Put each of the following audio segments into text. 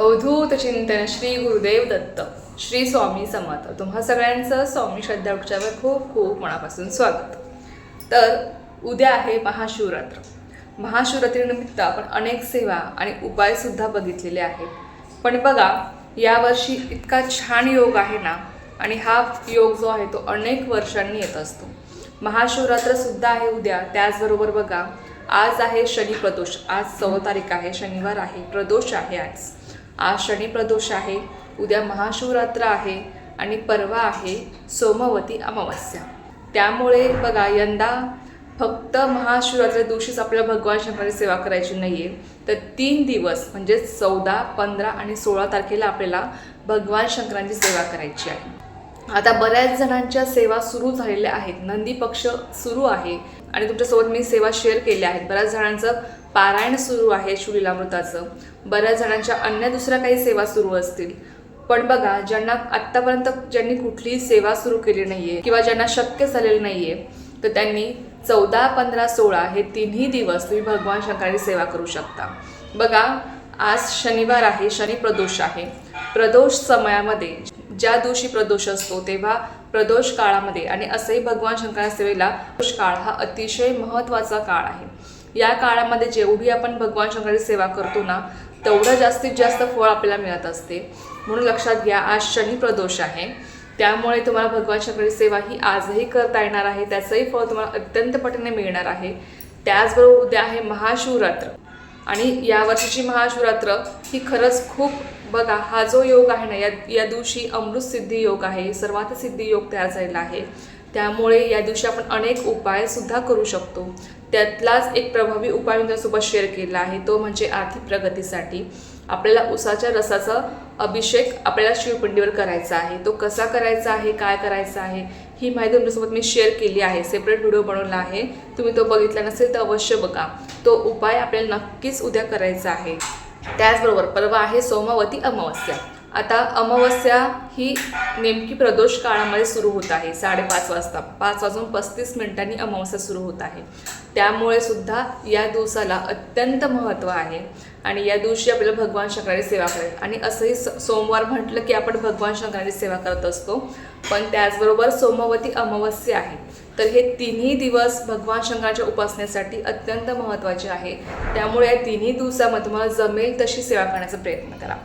अवधूत चिंतन श्री गुरुदेव दत्त श्री स्वामी समर्थ. तुम्हा सगळ्यांचं स्वामी श्रद्धा खूप खूप मनापासून स्वागत. तर उद्या आहे महाशिवरात्र. महाशिवरात्रीनिमित्त आपण अनेक सेवा आणि उपायसुद्धा बघितलेले आहेत. पण बघा यावर्षी इतका छान योग आहे ना आणि हा योग जो आहे तो अनेक वर्षांनी येत असतो. महाशिवरात्रसुद्धा आहे उद्या. त्याचबरोबर बघा आज आहे शनी प्रदोष आज चौदा तारीख आहे शनिवार आहे प्रदोष आहे आज. आज शनी प्रदोष आहे उद्या महाशिवरात्र आहे आणि परवा आहे सोमवती अमावस्या. त्यामुळे बघा यंदा फक्त महाशिवरात्री दिवशीच आपल्याला भगवान शंकराची सेवा करायची नाही आहे तर तीन दिवस म्हणजे चौदा पंधरा आणि सोळा तारखेला आपल्याला भगवान शंकरांची सेवा करायची आहे. आता बऱ्याच जणांच्या सेवा सुरू झालेल्या आहेत. नंदी पक्ष सुरू आहे. आणि तुमच्यासोबत मी सेवा शेअर केल्या आहेत. बऱ्याच जणांचं पारायण सुरू आहे शुलीलामृताचं बऱ्याच जणांच्या अन्य दुसऱ्या काही सेवा सुरू असतील. पण बघा ज्यांना आत्तापर्यंत ज्यांनी कुठलीही सेवा सुरू केली नाही आहे किंवा ज्यांना शक्य झालेलं नाही आहे तर त्यांनी चौदा पंधरा सोळा हे तिन्ही दिवस तुम्ही भगवान शंकराची सेवा करू शकता. बघा आज शनिवार आहे शनी प्रदोष आहे. प्रदोष समयामध्ये ज्या दिवशी प्रदोष असतो तेव्हा प्रदोष काळामध्ये आणि असंही भगवान शंकराच्या सेवेला प्रदोष काळ हा अतिशय महत्त्वाचा काळ आहे. या काळामध्ये जेवढी आपण भगवान शंकराची सेवा करतो ना तेवढं जास्तीत जास्त फळ आपल्याला मिळत असते. म्हणून लक्षात घ्या आज शनी प्रदोष आहे. त्यामुळे तुम्हाला भगवान शंकराची सेवा ही आजही करता येणार आहे. त्याचंही फळ तुम्हाला अत्यंत पटीने मिळणार आहे. त्याचबरोबर उद्या आहे महाशिवरात्र. आणि या वर्षीची महाशिवरात्र ही खरंच खूप बघा हा जो योग आहे ना या या दिवशी अमृत सिद्धी योग आहे सर्वात सिद्धी योग तयार झालेला आहे. त्यामुळे या दिवशी आपण अनेक उपायसुद्धा करू शकतो. त्यातलाच एक प्रभावी उपाय मी तुमच्यासोबत शेअर केला आहे तो म्हणजे आर्थिक प्रगतीसाठी. आपल्याला उसाच्या रसाचा अभिषेक आपल्याला शिवपिंडीवर करायचा आहे. तो कसा करायचा आहे काय करायचा आहे ही माहिती तुमच्यासोबत मी शेअर केली आहे. सेपरेट व्हिडिओ बनवला आहे. तुम्ही तो बघितला नसेल तर अवश्य बघा. तो उपाय आपल्याला नक्कीच उद्या करायचा आहे. त्याचबरोबर परवा आहे सोमावती अमावस्या. आता अमावस्या ही नेमकी प्रदोष काळामध्ये सुरू होत आहे. साडेपाच वाजता पाच वाजून पस्तीस मिनिटांनी अमावस्या सुरू होत आहे. त्यामुळे सुद्धा या दिवसाला अत्यंत महत्त्व आहे. आणि या दिवशी आपल्याला भगवान शंकराची सेवा करायची. आणि असंही स सोमवार म्हटलं की आपण भगवान शंकराची सेवा करत असतो. पण त्याचबरोबर सोमवती अमावस्या आहे. तर हे तिन्ही दिवस भगवान शंकराच्या उपासनेसाठी अत्यंत महत्त्वाचे आहे. त्यामुळे या तिन्ही दिवसामध्ये तुम्हाला जमेल तशी सेवा करण्याचा प्रयत्न करा.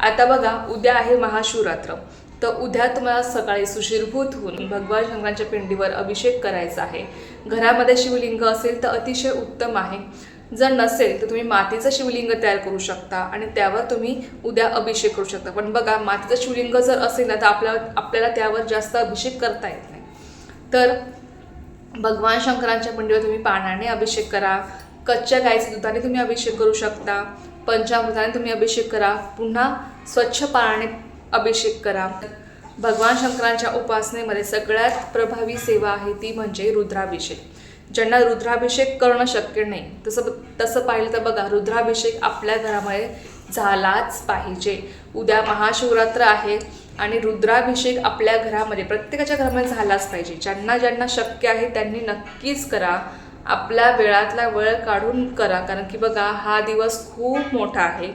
आता बघा उद्या आहे महाशिवरात्र. तर उद्या तुम्हाला सकाळी सुशीरभूत होऊन भगवान शंकरांच्या पिंडीवर अभिषेक करायचा आहे. घरामध्ये शिवलिंग असेल तर अतिशय उत्तम आहे. जर नसेल तर तुम्ही मातीचं शिवलिंग तयार करू शकता आणि त्यावर तुम्ही उद्या अभिषेक करू शकता. पण बघा मातीचं शिवलिंग जर असेल ना तर आपल्या आपल्याला त्यावर जास्त अभिषेक करता येत नाही. तर भगवान शंकरांच्या पिंडीवर तुम्ही पाण्याने अभिषेक करा कच्च्या गायीच्या दुधाने तुम्ही अभिषेक करू शकता पंचामृताने तुम्ही अभिषेक करा पुन्हा स्वच्छ पाण्याने अभिषेक करा. भगवान शंकरांच्या उपासनेमध्ये सगळ्यात प्रभावी सेवा आहे ती म्हणजे रुद्राभिषेक. ज्यांना रुद्राभिषेक करणं शक्य नाही तसं तसं पाहिलं तर बघा रुद्राभिषेक आपल्या घरामध्ये झालाच पाहिजे. उद्या महाशिवरात्र आहे आणि रुद्राभिषेक आपल्या घरामध्ये प्रत्येकाच्या घरामध्ये झालाच पाहिजे. ज्यांना ज्यांना शक्य आहे त्यांनी नक्कीच करा. आपल्या वेळातला वेळ काढून करा. कारण की बघा हा दिवस खूप मोठा आहे.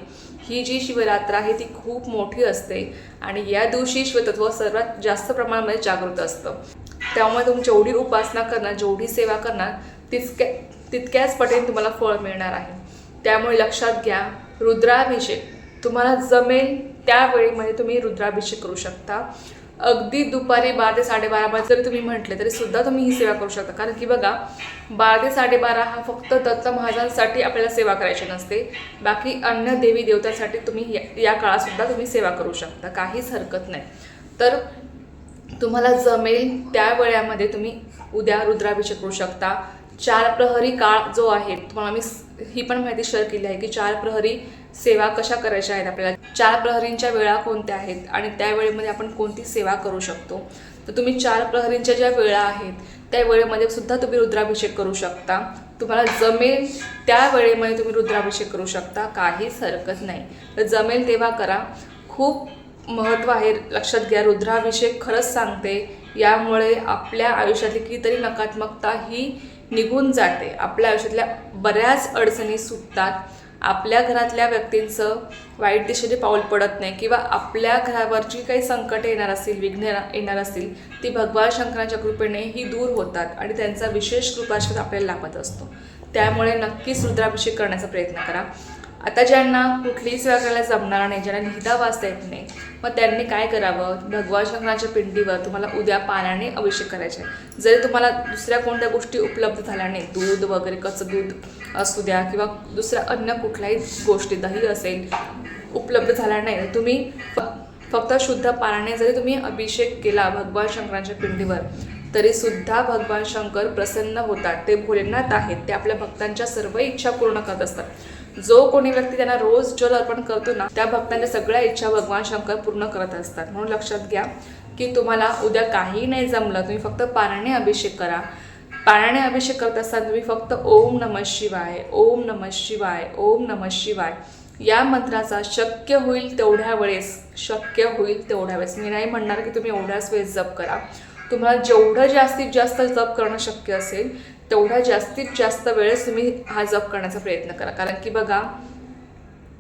ही जी शिवरात्र आहे ती खूप मोठी असते आणि या दिवशी शिवतत्व सर्वात जास्त प्रमाणामध्ये जागृत असतं. त्यामुळे तुम्ही जेवढी उपासना करणार जेवढी सेवा करणार तितक्या तितक्याच पटीने तुम्हाला फळ मिळणार आहे. त्यामुळे लक्षात घ्या रुद्राभिषेक तुम्हाला जमेल त्यावेळीमध्ये तुम्ही रुद्राभिषेक करू शकता. अगदी दुपारी बारा ते साडेबारामध्ये जरी तुम्ही म्हटले तरी सुद्धा तुम्ही ही सेवा करू शकता. कारण की बघा बारा ते साडेबारा हा फक्त दत्त महाराजांसाठी आपल्याला सेवा करायची नसते. बाकी अन्य देवी देवतांसाठी तुम्ही या- या काळातसुद्धा तुम्ही सेवा करू शकता. काहीच हरकत नाही. तर तुम्हाला जमेल त्या वेळामध्ये तुम्ही उद्या रुद्राभिषेक करू शकता. चार प्रहरी काळ जो आहे तुम्हाला मी ही पण माहिती शेअर केली आहे की चार प्रहरी सेवा कशा करायच्या आहेत आपल्याला? चार प्रहरींच्या वेळा कोणत्या आहेत? आणि त्या वेळेमध्ये आपण कोणती सेवा करू शकतो? तर तुम्ही चार प्रहरींच्या ज्या वेळा आहेत त्या वेळेमध्ये सुद्धा तुम्ही रुद्राभिषेक करू शकता. तुम्हाला जमेल त्या वेळेमध्ये तुम्ही रुद्राभिषेक करू शकता. काहीच हरकत नाही. तर जमेल तेव्हा करा. खूप महत्त्व आहे. लक्षात घ्या रुद्राभिषेक खरंच सांगते. यामुळे आपल्या आयुष्यातली कितीतरी नकारात्मकता ही निघून जाते. आपल्या आयुष्यातल्या बऱ्याच अडचणी सुटतात. आपल्या घरातल्या व्यक्तींचं वाईट दिशेने पाऊल पडत नाही किंवा आपल्या घरावर जी काही संकट येणार असतील विघ्न येणार- असतील ती भगवान शंकराच्या कृपेने ही दूर होतात आणि त्यांचा विशेष कृपाशीर आपल्याला लाभत असतो. त्यामुळे नक्कीच रुद्राभिषेक करण्याचा प्रयत्न करा. आता ज्यांना कुठलीही सेवा करायला जमणार नाही ज्यांना लिहिता वाचता येत नाही मग त्यांनी काय करावं? भगवान शंकराच्या पिंडीवर तुम्हाला उद्या पाण्याने अभिषेक करायचे आहे. जरी तुम्हाला दुसऱ्या कोणत्या गोष्टी उपलब्ध झाल्या नाही दूध वगैरे कच्चं दूध असू द्या किंवा दुसऱ्या अन्य कुठल्याही गोष्टी दही असेल उपलब्ध झाल्या नाही तुम्ही फक्त शुद्ध पाण्याने जरी तुम्ही अभिषेक केला भगवान शंकराच्या पिंडीवर तरी सुद्धा भगवान शंकर प्रसन्न होतात. ते भोलेनाथ आहेत ते आपल्या भक्तांच्या सर्व इच्छा पूर्ण करत असतात. जो कोणी व्यक्ती त्यांना रोज जल अर्पण करतो ना त्या भक्तांच्या सगळ्या इच्छा भगवान शंकर पूर्ण करत असतात. म्हणून लक्षात घ्या की तुम्हाला उद्या काही नाही जमलं तुम्ही फक्त पाण्याने अभिषेक करा. पाण्याने अभिषेक करत असताना तुम्ही फक्त ओम नम शिवाय ओम नम शिवाय ओम नम शिवाय या मंत्राचा शक्य होईल तेवढ्या वेळेस शक्य होईल तेवढ्या वेळेस. मी नाही म्हणणार की तुम्ही एवढ्याच वेळेस जप करा. तुम्हाला जेवढं जास्तीत जास्त जप करणं शक्य असेल तेवढ्या जास्तीत जास्त वेळेस तुम्ही हा जप करण्याचा प्रयत्न करा. कारण की बघा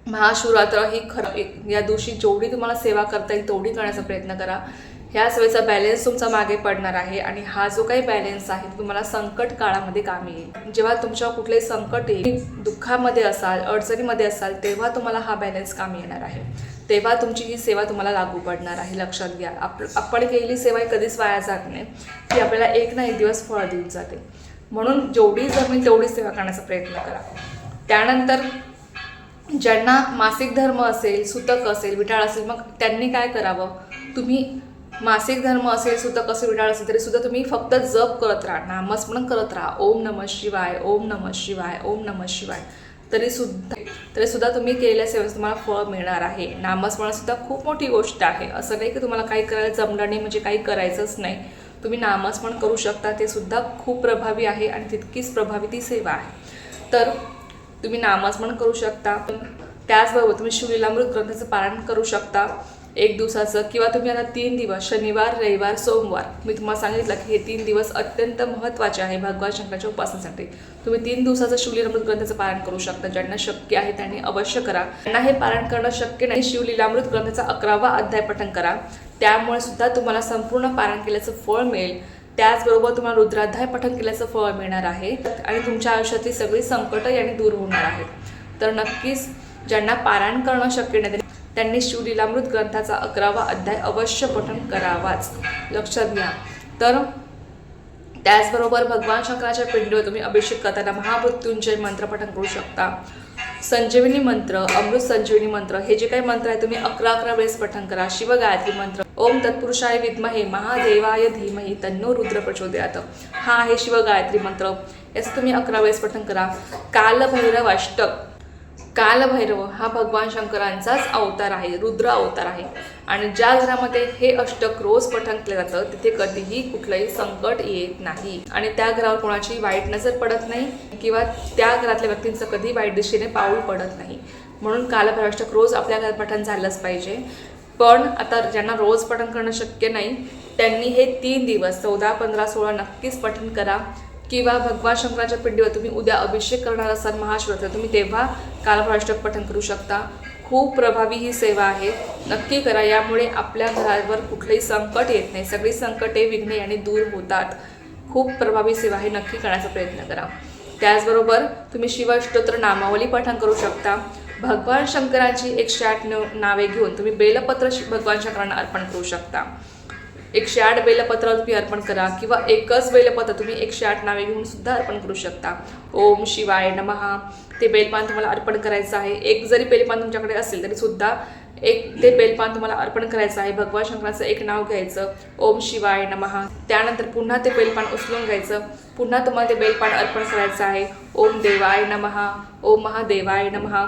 महाशिवरात्र ही खरं या दिवशी जेवढी तुम्हाला सेवा करता येईल तेवढी करण्याचा प्रयत्न करा. ह्याच सेवेचा बॅलेन्स तुमचा मागे पडणार आहे आणि हा जो काही बॅलेन्स आहे तो तुम्हाला संकट काळामध्ये कामी येईल. जेव्हा तुमच्यावर कुठले संकट येईल दुःखामध्ये असाल अडचणीमध्ये असाल तेव्हा तुम्हाला हा बॅलेन्स कामी येणार आहे. तेव्हा तुमची ही सेवा तुम्हाला लागू पडणार आहे लक्षात घ्या. आप आपण केलेली सेवा ही कधीच वाया जात नाही. ती आपल्याला एक ना एक दिवस फळ देऊन जाते. म्हणून जेवढी जमेल तेवढी सेवा करण्याचा प्रयत्न करा. त्यानंतर ज्यांना मासिक धर्म असेल सुतक असेल विटाळ असेल मग त्यांनी काय करावं? तुम्ही मासिक धर्म असेल सुतक असेल विटाळ असेल तरी सुद्धा तुम्ही फक्त जप करत राहा. नामस्मरण करत राहा. ओम नम शिवाय ओम नम शिवाय ओम नम शिवाय. तरी सुद्धा तरी सुद्धा तुम्ही केलेल्या सेवेचं तुम्हाला फळ मिळणार आहे. नामस्मरणसुद्धा खूप मोठी गोष्ट आहे. असं नाही की तुम्हाला काही करायला जमलं नाही म्हणजे काही करायचंच नाही. तुम्ही नामस्मरण करू शकता ते सुद्धा खूप प्रभावी आहे आणि तितकीच प्रभावी ती सेवा आहे. तर तुम्ही नामस्मरण करू शकता. त्याचबरोबर तुम्ही शिवलीलामृत ग्रंथाचं पारायण करू शकता. एक दिवसाचं किंवा तुम्ही आता तीन दिवस शनिवार रविवार सोमवार मी तुम्हाला सांगितलं की हे तीन दिवस अत्यंत महत्त्वाचे आहे भगवान शंकराच्या उपासनेसाठी. तुम्ही तीन दिवसाचं शिवलीलामृत ग्रंथाचं पारण करू शकता ज्यांना शक्य आहे त्यांनी अवश्य करा. त्यांना हे पारण करणं शक्य नाही शिवलीलामृत ग्रंथाचा अकरावा अध्याय पठण करा. त्यामुळे सुद्धा तुम्हाला संपूर्ण पारण केल्याचं फळ मिळेल. त्याचबरोबर तुम्हाला रुद्राध्याय पठण केल्याचं फळ मिळणार आहे आणि तुमच्या आयुष्यातली सगळी संकटं याने दूर होणार आहेत. तर नक्कीच ज्यांना पारायण करणं शक्य नाही त्यांनी शिवलीलामृत ग्रंथाचा अकरावा अध्याय अवश्य पठण करावाच. लक्षात घ्या. तर त्याचबरोबर भगवान शंकराच्या पिंडीवर तुम्ही अभिषेक करताना महामृत्युंजय मंत्र पठण करू शकता. संजीवनी मंत्र अमृत संजीवनी मंत्र हे जे काही मंत्र आहे तुम्ही अकरा अकरा वेळेस पठण करा. शिव गायत्री मंत्र ओम तत्पुरुषाय विद्महे महादेवाय धीमहे तन्नो रुद्र प्रचोदयात. हा आहे शिव गायत्री मंत्र. याचं तुम्ही अकरा वेळेस पठण करा. कालभैरव अष्टक कालभैरव हा भगवान शंकरांचाच अवतार आहे रुद्र अवतार आहे. आणि ज्या घरामध्ये हे अष्टक रोज पठण केलं जातं तिथे कधीही कुठलंही संकट येत नाही. आणि त्या घरावर कोणाची वाईट नजर पडत नाही किंवा त्या घरातल्या व्यक्तींचं कधी वाईट दिशेने पाऊल पडत नाही. म्हणून कालभैरव अष्टक रोज आपल्या घरात पठण झालंच पाहिजे. पण आता ज्यांना रोज पठण करणं शक्य नाही त्यांनी हे तीन दिवस चौदा पंधरा सोळा नक्कीच पठण करा. किंवा भगवान शंकराच्या पिंडीवर तुम्ही उद्या अभिषेक करणार असाल महाशिवरात्र तुम्ही तेव्हा कालभाष्टक पठण करू शकता. खूप प्रभावी ही सेवा आहे. नक्की करा. यामुळे आपल्या घरावर कुठलंही संकट येत नाही. सगळी संकटे विघ्ने आणि दूर होतात. खूप प्रभावी सेवा आहे. नक्की करण्याचा प्रयत्न करा. त्याचबरोबर तुम्ही शिवस्तोत्र नामावली पठण करू शकता. भगवान शंकरांची एकशे आठ नावे घेऊन तुम्ही बेलपत्र भगवान शंकरांना अर्पण करू शकता. एकशे आठ बेलपत्र तुम्ही अर्पण करा किंवा एकच बेलपत्र तुम्ही एकशे आठ नावे घेऊन सुद्धा अर्पण करू शकता. ओम शिवाय नमहा ते बेलपान तुम्हाला अर्पण करायचं आहे. एक जरी बेलपान तुमच्याकडे असेल तरी सुद्धा एक ते बेलपान तुम्हाला अर्पण करायचं आहे. भगवान शंकराचं एक नाव घ्यायचं. ओम शिवाय नमहा त्यानंतर पुन्हा ते बेलपान उचलून घ्यायचं. पुन्हा तुम्हाला ते बेलपान अर्पण करायचं आहे. ओम देवाय नमहा ओम महादेवाय नमहा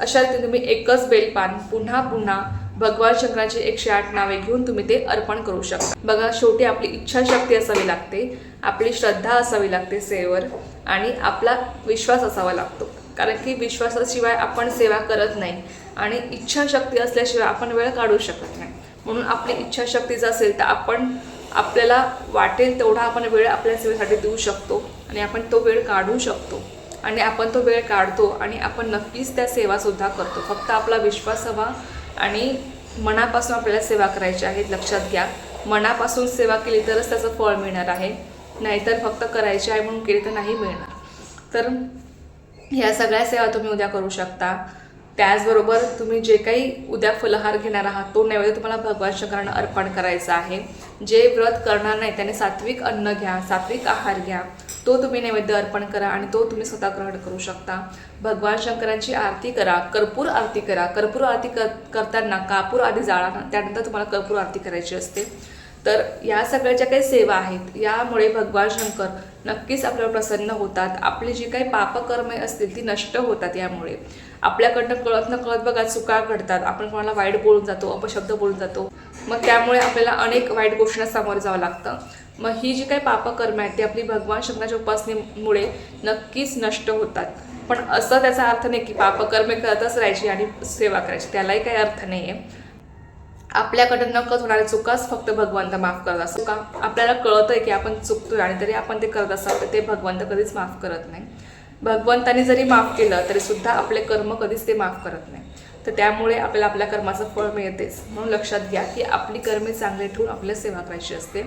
अशा रीतीने तुम्ही एकच बेलपान पुन्हा पुन्हा भगवान शंकराची एकशे आठ नावे घेऊन तुम्ही ते अर्पण करू शकता. बघा शेवटी आपली इच्छाशक्ती असावी लागते आपली श्रद्धा असावी लागते सेवेवर आणि आपला विश्वास असावा लागतो. कारण की विश्वासाशिवाय आपण सेवा करत नाही आणि इच्छाशक्ती असल्याशिवाय आपण वेळ काढू शकत नाही. म्हणून आपली इच्छाशक्ती जर असेल तर आपण आपल्याला वाटेल तेवढा आपण वेळ आपल्या सेवेसाठी देऊ शकतो आणि आपण तो वेळ काढू शकतो. आणि आपण तो वेळ काढतो आणि आपण नक्कीच त्या सेवासुद्धा करतो. फक्त आपला विश्वास हवा आणि मनापासून आपल्याला सेवा करायची आहे लक्षात घ्या. मनापासून सेवा केली तरच त्याचं फळ मिळणार आहे. नाहीतर फक्त करायची आहे म्हणून केली तर नाही मिळणार. तर ह्या सगळ्या सेवा तुम्ही उद्या करू शकता. त्याचबरोबर तुम्ही जे काही उद्या फलहार घेणार आहात तो नैवेद्य तुम्हाला भगवान शंकरांना अर्पण करायचा आहे. जे व्रत करणार नाही त्याने सात्विक अन्न घ्या सात्विक आहार घ्या. तो तुम्ही नैवेद्य अर्पण करा आणि तो तुम्ही स्वतः ग्रहण करू शकता. भगवान शंकरांची आरती करा कर्पूर आरती करा. कर्पूर आरती कर करताना कापूर आधी जाळा त्यानंतर तुम्हाला कर्पूर आरती करायची असते. तर या सगळ्या ज्या काही सेवा आहेत. यामुळे भगवान शंकर नक्कीच आपल्यावर प्रसन्न होतात. आपली जी काही पापकर्मे असतील ती नष्ट होतात यामुळे. आपल्याकडनं कळत न कळत बघा चुका घडतात. आपण कोणाला वाईट बोलून जातो अपशब्द बोलून जातो. मग त्यामुळे आपल्याला अनेक वाईट गोष्टींना सामोरं जावं लागतं. मग ही जी काही पापकर्म आहेत ती आपली भगवान शंकराच्या उपासनेमुळे नक्कीच नष्ट होतात. पण असं त्याचा अर्थ नाही की पापकर्मे करतच राहायची आणि सेवा करायची. त्यालाही काही अर्थ नाही आहे आपल्याकडं नकळत होणाऱ्या चुकाच फक्त भगवंत माफ करत असतो का? आपल्याला कळतंय की आपण चुकतोय आणि तरी आपण ते करत असाल तर ते भगवंत कधीच माफ करत नाही. भगवंताने जरी माफ केलं तरी सुद्धा आपले कर्म कधीच ते माफ करत नाही. तर त्यामुळे आपल्याला आपल्या कर्माचं फळ मिळतेच. म्हणून लक्षात घ्या की आपली कर्मे चांगले ठेवून आपल्याला सेवा करायची असते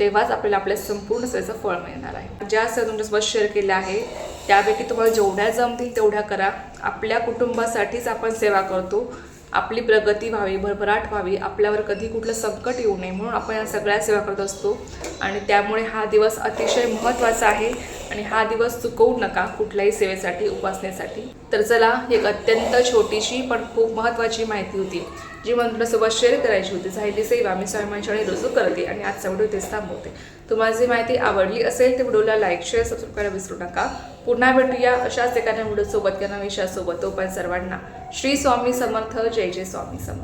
तेव्हाच आपल्याला आपल्या संपूर्ण सेवेचं फळ मिळणार आहे. ज्या सेवा तुमच्यासोबत शेअर केल्या आहे त्यापैकी तुम्हाला जेवढ्या जमतील तेवढ्या करा. आपल्या कुटुंबासाठीच आपण सेवा करतो. आपली प्रगती व्हावी भरभराट व्हावी आपल्यावर कधी कुठलं संकट येऊ नये म्हणून आपण या सगळ्या सेवा करत असतो. आणि त्यामुळे हा दिवस अतिशय महत्त्वाचा आहे आणि हा दिवस चुकवू नका कुठल्याही सेवेसाठी उपासनेसाठी. तर चला एक अत्यंत छोटीशी पण खूप महत्त्वाची माहिती होती जी मला तुमच्यासोबत शेअर करायची होती. झालेली सेवा मी स्वामींच्याने रुजू करते आणि आजचा व्हिडिओ तेच थांबवते. तुम्हाला जी माहिती आवडली असेल ते व्हिडिओला लाईक शेअर सबस्क्राईब करायला विसरू नका. पुन्हा भेटूया अशाच एखाद्या व्हिडिओसोबत किंवा विषयासोबत तोपर्यंत सर्वांना. श्री स्वामी समर्थ. जय जय स्वामी समर्थ.